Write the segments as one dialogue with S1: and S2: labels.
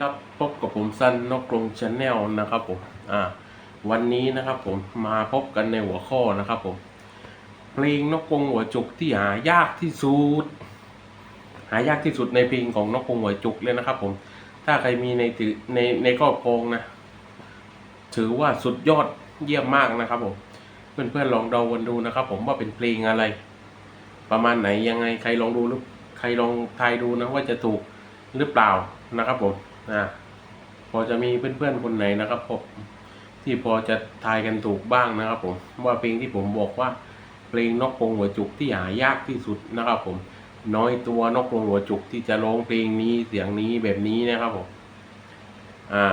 S1: ครับพบกับผมซันนกกรงชาแนลนะครับผมอ่าวันนี้นะครับผมมาพบกันในหัวข้อนะครับผมเพลงนกกรงหัวจุกที่หายากที่สุด หายากที่สุดในเพลงของนกกรงหัวจุกเลยนะครับผมถ้าใครมีในถือในในครอบครองนะถือว่าสุดยอดเยี่ยมมากนะครับผมเพื่อนๆลองเดากันดูนะครับ ผมว่าเป็นเพลงอะไร ประมาณไหนยังไงใครลองดูหรือใครลองทายดูนะว่าจะถูกหรือเปล่านะครับผม อ่าพอจะมีเพื่อนๆคนไหนนะครับผมที่พอจะทายกันถูกบ้างนะครับผมว่าเพลงที่ผมบอกว่า เพลงนกกรงหัวจุกที่หายากที่สุดนะครับผมน้อยตัวนกกรงหัวจุกที่จะร้องเพลงนี้เสียงนี้แบบนี้นะครับผมอ่า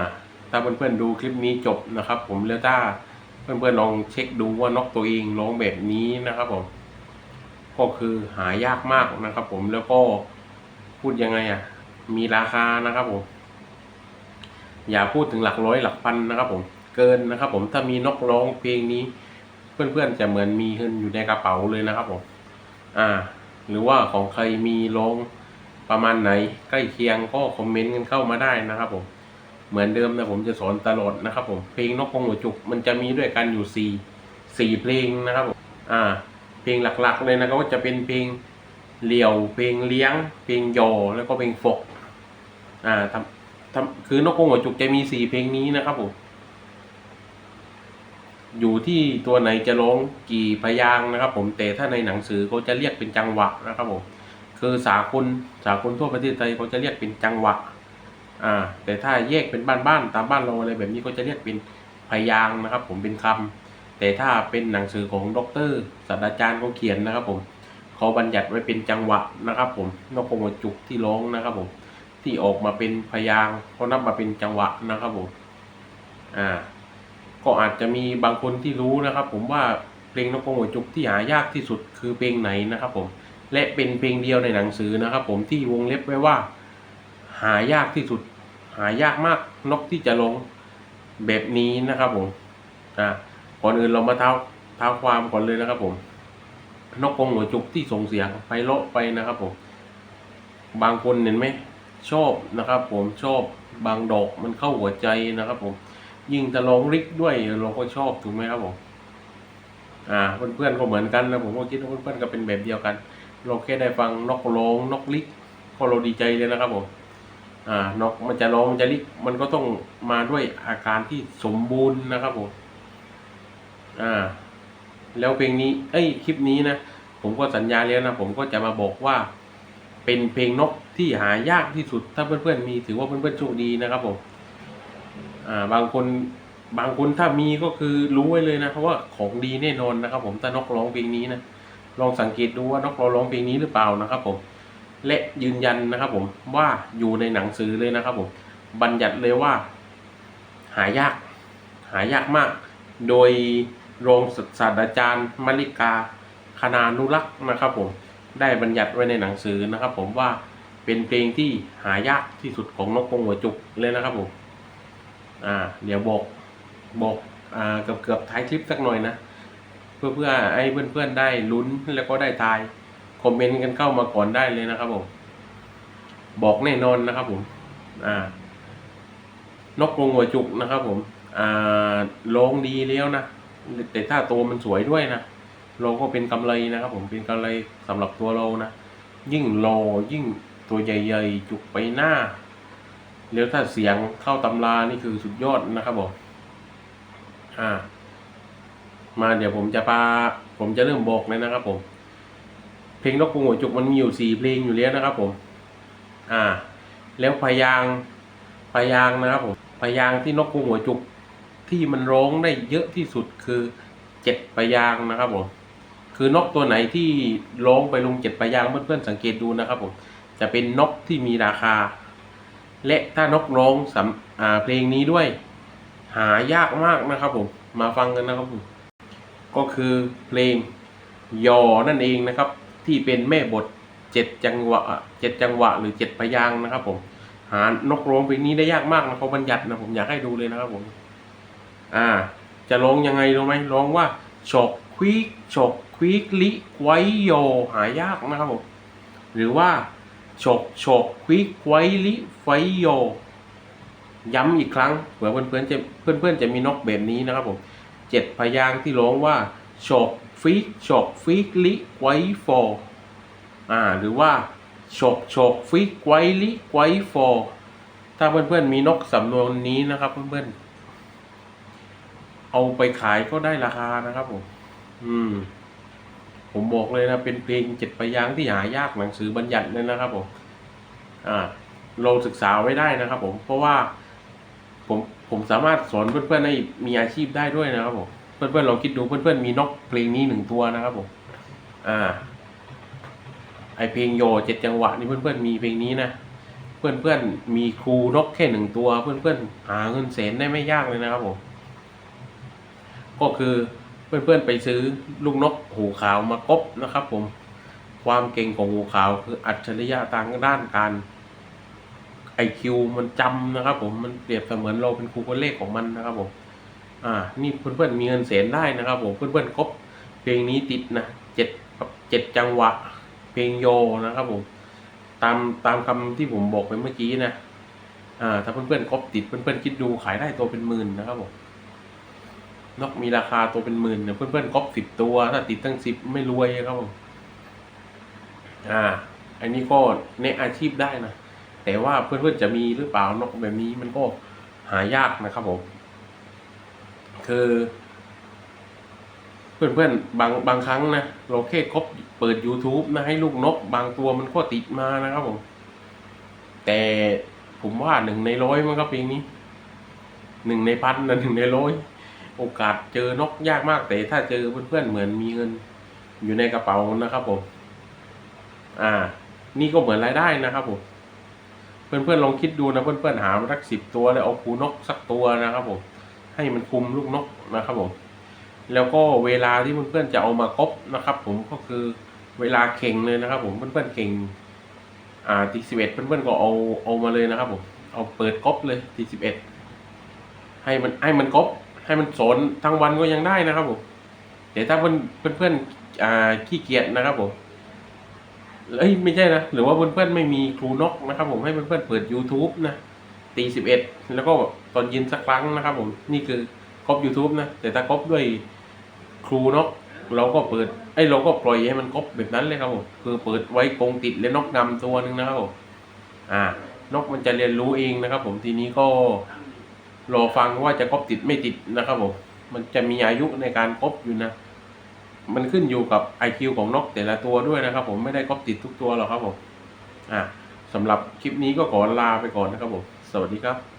S1: ถ้าเพื่อนๆดูคลิปนี้จบนะครับ ผมแล้วถ้าเพื่อนๆลองเช็คดูว่านกตัวเองร้องแบบนี้นะครับผมก็คือหายากมากนะครับ ผมแล้วก็พูดยังไงอะ มีราคานะครับผม อย่าพูดถึงหลักร้อยหลักพันนะครับผมเกินนะครับ ผมถ้ามีนกร้องเพลงนี้ เพื่อนๆจะเหมือนมีเงินอยู่ในกระเป๋าเลยนะครับผมอ่า หรือว่าของใครมีร้องประมาณไหน ใกล้เคียงก็คอมเมนต์กันเข้ามาได้นะครับผมเหมือนเดิมนะผมจะสอนตลอดนะครับผมเพลงนกกรงหัวจุกมันจะมีด้วยกันอยู่สี่สี่เพลงนะครับผมอ่า เพลงหลักๆเลยนะครับก็จะเป็นเพลงเหลี่ยว เพลงเลี้ยง เพลงยอแล้วก็เพลงฟกอ่าทำ ทำคือนกกรงหัวจุกจะมีสี่เพลงนี้นะครับผม อยู่ที่ตัวไหนจะร้องกี่พยางนะครับ ผมแต่ถ้าในหนังสือเขาจะเรียกเป็นจังหวะนะครับผมคือสากลสากลทั่วประเทศไทยเขาจะเรียกเป็นจังหวะอ่าแต่ถ้าแยกเป็นบ้านๆตามบ้านเราอะไรแบบนี้ก็จะเรียกเป็นพยางนะครับ ผมเป็นคำแต่ถ้าเป็นหนังสือของด็อกเตอร์ศาสตราจารย์เขาเขียนนะครับ ผมเขาบัญญัติไว้เป็นจังหวะนะครับ ผมนกกรงหัวจุกที่ร้องนะครับผม ที่ออกมาเป็นพยางเขานับมาเป็นจังหวะนะครับผมอ่า ก็อาจจะมีบางคนที่รู้นะครับ ผมว่าเพลงนกกรงหัวจุกที่หายากที่สุดคือเพลงไหนนะครับ ผม และเป็นเพลงเดียวในหนังสือนะครับ ผมที่วงเล็บไว้ว่า หายากที่สุด หายากมากนกที่จะลงแบบนี้นะครับ ผมอ่าก่อนอื่นเรามาเท้าเท้าความก่อนเลยนะครับ ผม นกกรงหัวจุกที่ส่งเสียงไปเลาะไปนะครับ ผม บางคนเห็นไหม ชอบนะครับ ผมชอบบางดอกมันเข้าหัวใจนะครับ ผม ยิ่งจะร้องริกด้วยเราก็ชอบถูกไหมครับผมอ่าเพื่อนๆก็เหมือนกันนะผมก็คิดว่าเพื่อนๆก็เป็นแบบเดียวกัน เราแค่ได้ฟังนกร้องนกลิกก็เราดีใจเลยนะครับผมอ่านกมันจะร้องมันจะลิกมันก็ต้องมาด้วยอาการที่สมบูรณ์นะครับผมอ่า แล้วเพลงนี้ เอ้ยคลิปนี้นะผมก็สัญญาแล้วนะผมก็จะมาบอกว่า เป็นเพลงนก ที่หายากที่สุดถ้าเพื่อนๆมีถือว่าเพื่อนๆโชคดีนะครับผมอ่าบางคนบางคนถ้ามีก็คือรู้ไว้เลยนะเพราะว่าของดีแน่นอนนะครับ ผมถ้านกร้องเพลงนี้นะลองสังเกตดูว่านกร้องเพลงนี้หรือเปล่านะครับ ผม และยืนยันนะครับ ผมว่าอยู่ในหนังสือเลยนะครับ ผม บัญญัติเลยว่า หายาก หายากมาก โดยรองศาสตราจารย์มลิกาคณานุรักษ์นะครับ ผมได้บัญญัติไว้ในหนังสือนะครับ ผมว่า เป็นเพลงที่หายากที่สุดของนกกงหัวจุกเลยนะครับผมอ่าเดี๋ยวบอกบอกอ่าเกือบเกือบท้ายคลิปสักหน่อยนะ เพื่อเพื่อให้เพื่อนๆได้ลุ้นแล้วก็ได้ทายคอมเมนต์กันเข้ามาก่อนได้เลยนะครับผมบอกแน่นอนนะครับผมอ่านกกรงหัวจุกนะครับ ผมอ่าร้องดีแล้วนะแต่ถ้าตัวมันสวยด้วยนะเราก็เป็นกำไรนะครับ ผมเป็นกำไรสำหรับตัวเรานะยิ่งรอยิ่ง ตัวใหญ่ๆ จุกไปหน้า แล้วถ้าเสียงเข้าตำรานี่คือสุดยอดนะครับผมอ่า มาเดี๋ยวผมจะพาผมจะเริ่มบอกเลยนะครับผม เพลงนกกรงหัวจุกมันมีอยู่สี่เพลงอยู่แล้วนะครับผม อ่า แล้วพยางพยางนะครับผมพยางที่นกกรงหัวจุกที่มันร้องได้เยอะที่สุดคือเจ็ดพยางนะครับผมคือนกตัวไหนที่ร้องไปลงเจ็ดพยางเพื่อนๆสังเกตดูนะครับผม จะเป็นนกที่มีราคา และถ้านกร้องสำอ่าเพลงนี้ด้วย หายากมากนะครับผมมาฟังกันนะครับผมก็คือเพลงยอนั่นเองนะครับ ที่เป็นแม่บทเจ็ดจังหวะเจ็ดจังหวะ หรือเจ็ดพยางนะครับผมหานกร้องเพลงนี้ได้ยากมากนะเขาบัญญัตินะผมอยากให้ดูเลยนะครับผม อ่า จะร้องยังไงรู้ไหมร้องว่าฉกควิกฉกควิกลิไว้โยหายากนะครับผมหรือว่า ฉกฉกควิกไวลิไฟโย ย้ำอีกครั้งเผื่อเพื่อนๆจะเพื่อนๆจะมีนกแบบนี้นะครับผมเจ็ดพยางค์ที่ร้องว่าโฉกฟิกโฉกฟิกลิไว้ฟอ่าหรือว่าโฉกโฉกฟิกไวลิไว้ฟถ้าเพื่อนๆมีนกสำนวนนี้นะครับเพื่อนๆเอาไปขายก็ได้ราคานะครับผม อืม ผมบอกเลยนะเป็นเพลงเจ็ดพยางที่หายากหนังสือบัญญัติเลยนะครับผมอ่าเราศึกษาไว้ได้นะครับ ผมเพราะว่าผมผมสามารถสอนเพื่อนๆให้มีอาชีพได้ด้วยนะครับผมเพื่อนๆลองคิดดูเพื่อนๆมีนกเพลงนี้หนึ่งตัวนะครับผมอ่าไอเพลงโยเจ็ดจังหวะนี่เพื่อนๆมีเพลงนี้นะเพื่อนๆมีครูนกแค่หนึ่งตัว เพื่อนๆหาเงินแสนได้ไม่ยากเลยนะครับผมก็คือ เพื่อนๆไปซื้อลูกนกหูขาวมากบนะครับผมความเก่งของหูขาวคืออัจฉริยะทางด้านการไอคิวมันจำนะครับผมมันเปรียบเสมือนเราเป็นครูคนเลขของมันนะครับผมอ่านี่เพื่อนๆมีเงินแสนได้นะครับผมเพื่อนๆครบเพลงนี้ติดนะเจ็ดเจ็ดจังหวะ เพลงโยนะครับผมตามตามคำที่ผมบอกไปเมื่อกี้นะอ่าถ้าเพื่อนๆครบติดเพื่อนๆคิดดูขายได้ตัวเป็นหมื่นนะครับผม นกมีราคาตัวเป็นหมื่นเนี่ยเพื่อนๆครบสิบตัว ถ้าติดตั้งสิบไม่รวยครับผมอ่า อันนี้ก็ในอาชีพได้นะ แต่ว่าเพื่อนๆจะมีหรือเปล่านกแบบนี้มันก็หายากนะครับผม คือ เพื่อนๆบางบางครั้งนะเราแค่คบเปิด YouTube นะให้ลูกนก บางตัวมันก็ติดมานะครับผม แต่ผมว่าหนึ่งในร้อยมันก็เพลงนี้หนึ่งในพันนะหนึ่งในร้อย โอกาสเจอนกยากมากแต่ถ้าเจอเพื่อนๆเหมือนมีเงินอยู่ในกระเป๋านะครับผม อ่า นี่ก็เหมือนรายได้นะครับผม เพื่อนๆลองคิดดูนะเพื่อนๆหามาสักสิบตัวแล้วเอาคูนกสักตัวนะครับผม ให้มันคุมลูกนกนะครับผม แล้วก็เวลาที่เพื่อนๆจะเอามาครบนะครับ ผมก็คือเวลาเข่งเลยนะครับ ผมเพื่อนๆเข่ง อ่าตีสิบเอ็ดเพื่อนๆก็เอาเอามาเลยนะครับผม เอาเปิดครบเลยตีสิบเอ็ดให้มันให้มันครบ ให้มันสอนทั้งวันก็ยังได้นะครับผมแต่ถ้าเพื่อนเพื่อนอ่าขี้เกียจนะครับผมเอ้ยไม่ใช่นะหรือว่าเพื่อนๆไม่มีครูนกนะครับผมให้เพื่อนๆเปิด YouTube นะตีสิบเอ็ดแล้วก็ตอนเย็นสักครั้งนะครับผมนี่คือครบ YouTube นะแต่ถ้าครบด้วยครูนก เราก็เปิดไอ้เราก็ปล่อยให้มันครบแบบนั้นเลยครับผมคือเปิดไว้กงติดและนกงำตัวหนึ่งนะครับผมอ่านกมันจะเรียนรู้เองนะครับผมทีนี้ก็ รอฟังว่าจะครบติดไม่ติดนะครับผมมันจะมีอายุในการครบอยู่นะ มันขึ้นอยู่กับ IQ ของนกแต่ละตัวด้วยนะครับ ผมไม่ได้ครบติดทุกตัวหรอกครับผมอ่าสำหรับคลิปนี้ก็ขอลาไปก่อนนะครับผม สวัสดีครับ